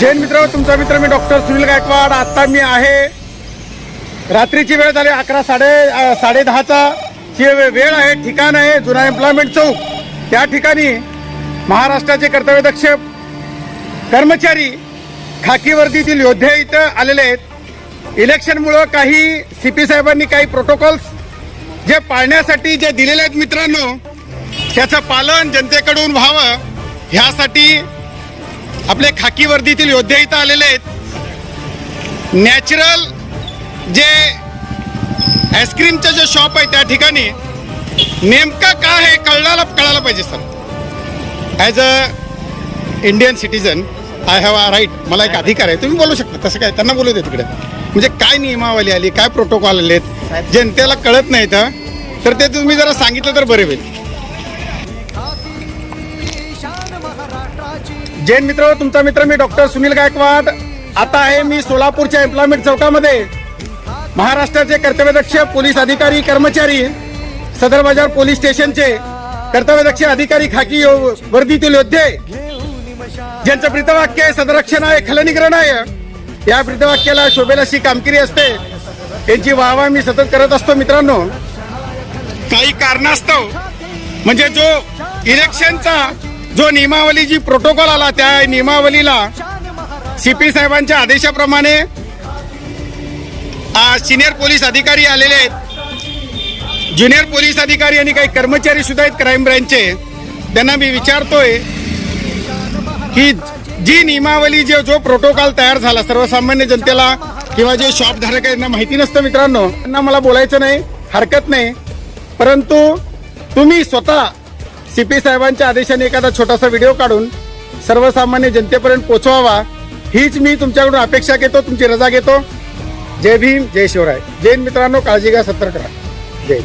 जैन मित्र तुमचा मित्र मी डॉक्टर सुनील गायकवाड. आता मी आहे रात्रीची वेळ झाली अकरा साडे साडे दहाचा. ची वे- वेळ आहे ठिकाण आहे जुना एम्प्लॉयमेंट चौक. त्या ठिकाणी महाराष्ट्राचे कर्तव्यदक्ष कर्मचारी खाकी वर्दीतील योद्धे इथं आलेले आहेत. इलेक्शनमुळं काही सी पी साहेबांनी काही प्रोटोकॉल्स जे पाळण्यासाठी जे दिलेले आहेत मित्रांनो त्याचं पालन जनतेकडून व्हावं ह्यासाठी आपले खाकी वर्दीतील योद्धे इथं आलेले आहेत. नॅचरल जे आईस्क्रीमचं जे शॉप आहे त्या ठिकाणी नेमकं काय हे कळणाला कळायला पाहिजे sir. As a Indian citizen I have a right मला एक अधिकार आहे. तुम्ही बोलू शकता तसं काय? त्यांना बोलू दे तिकडे. म्हणजे काय नियमावली आली काय प्रोटोकॉल आले आहेत जनतेला कळत नाही तर ते तुम्ही जरा सांगितलं तर बरे होईल. जैन मित्र तुमचा मित्र मी डॉक्टर सुनील गायकवाड. आता आहे मी सोलापूरच्या एम्प्लॉयमेंट चौकामध्ये. महाराष्ट्राचे कर्तव्यदक्ष पोलीस अधिकारी कर्मचारी सदर बाजार पोलीस स्टेशनचे कर्तव्यदक्ष अधिकारी खाकी वर्दीतील योद्धे. ज्यांचं प्रीतवाक्य आहे सदरक्षण आहे खलनिग्रहण आहे या ब्रीतवाक्याला शोभेल अशी कामगिरी असते. त्यांची वाहवा मी सतत करत असतो मित्रांनो. काही कारणास्तव म्हणजे जो इलेक्शनचा जो नियमावली जी प्रोटोकॉल आला त्या नियमावलीला सीपी साहेबांच्या आदेशाप्रमाणे सिनियर पोलीस अधिकारी आलेले आहेत. ज्युनियर पोलीस अधिकारी आणि काही कर्मचारी सुद्धा आहेत क्राईम ब्रँचचे. त्यांना मी विचारतोय की जी नियमावली जे जो प्रोटोकॉल तयार झाला सर्वसामान्य जनतेला किंवा जे शॉप धारक आहेत यांना माहिती नसतं मित्रांनो. त्यांना मला बोलायचं नाही हरकत नाही. परंतु तुम्ही स्वतः सी पी साहेबांच्या आदेशाने एखादा छोटासा व्हिडिओ काढून सर्वसामान्य जनतेपर्यंत पोचवावा हीच मी तुमच्याकडून अपेक्षा घेतो तुमची रजा घेतो. जय भीम जय शिवराय. जैन मित्रांनो काळजी घ्या सतर्क राहा. जय